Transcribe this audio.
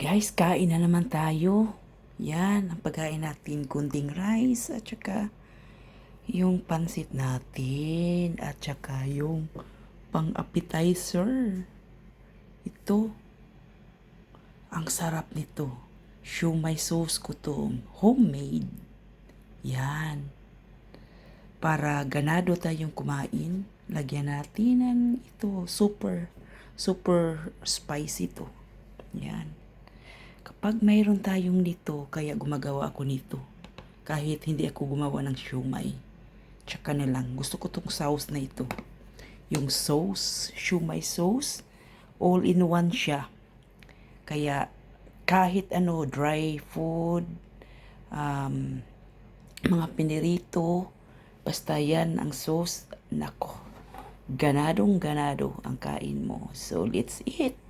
Guys, kain na naman tayo. Yan, ang pagkain natin, kunting rice at saka yung pansit natin at saka yung pang appetizer. Ito. Ang sarap nito. Shumai sauce ko to. Homemade. Yan. Para ganado tayong kumain, lagyan natin ng ito. Super, super spicy to. Yan. Kapag mayroon tayong nito, kaya gumagawa ako nito. Kahit hindi ako gumawa ng shumai. Tsaka na lang, gusto ko tong sauce na ito. Yung sauce, shumai sauce, all in one siya. Kaya kahit ano, dry food, um, mga pinirito, basta yan ang sauce, nako, ganadong ganado ang kain mo. So let's eat.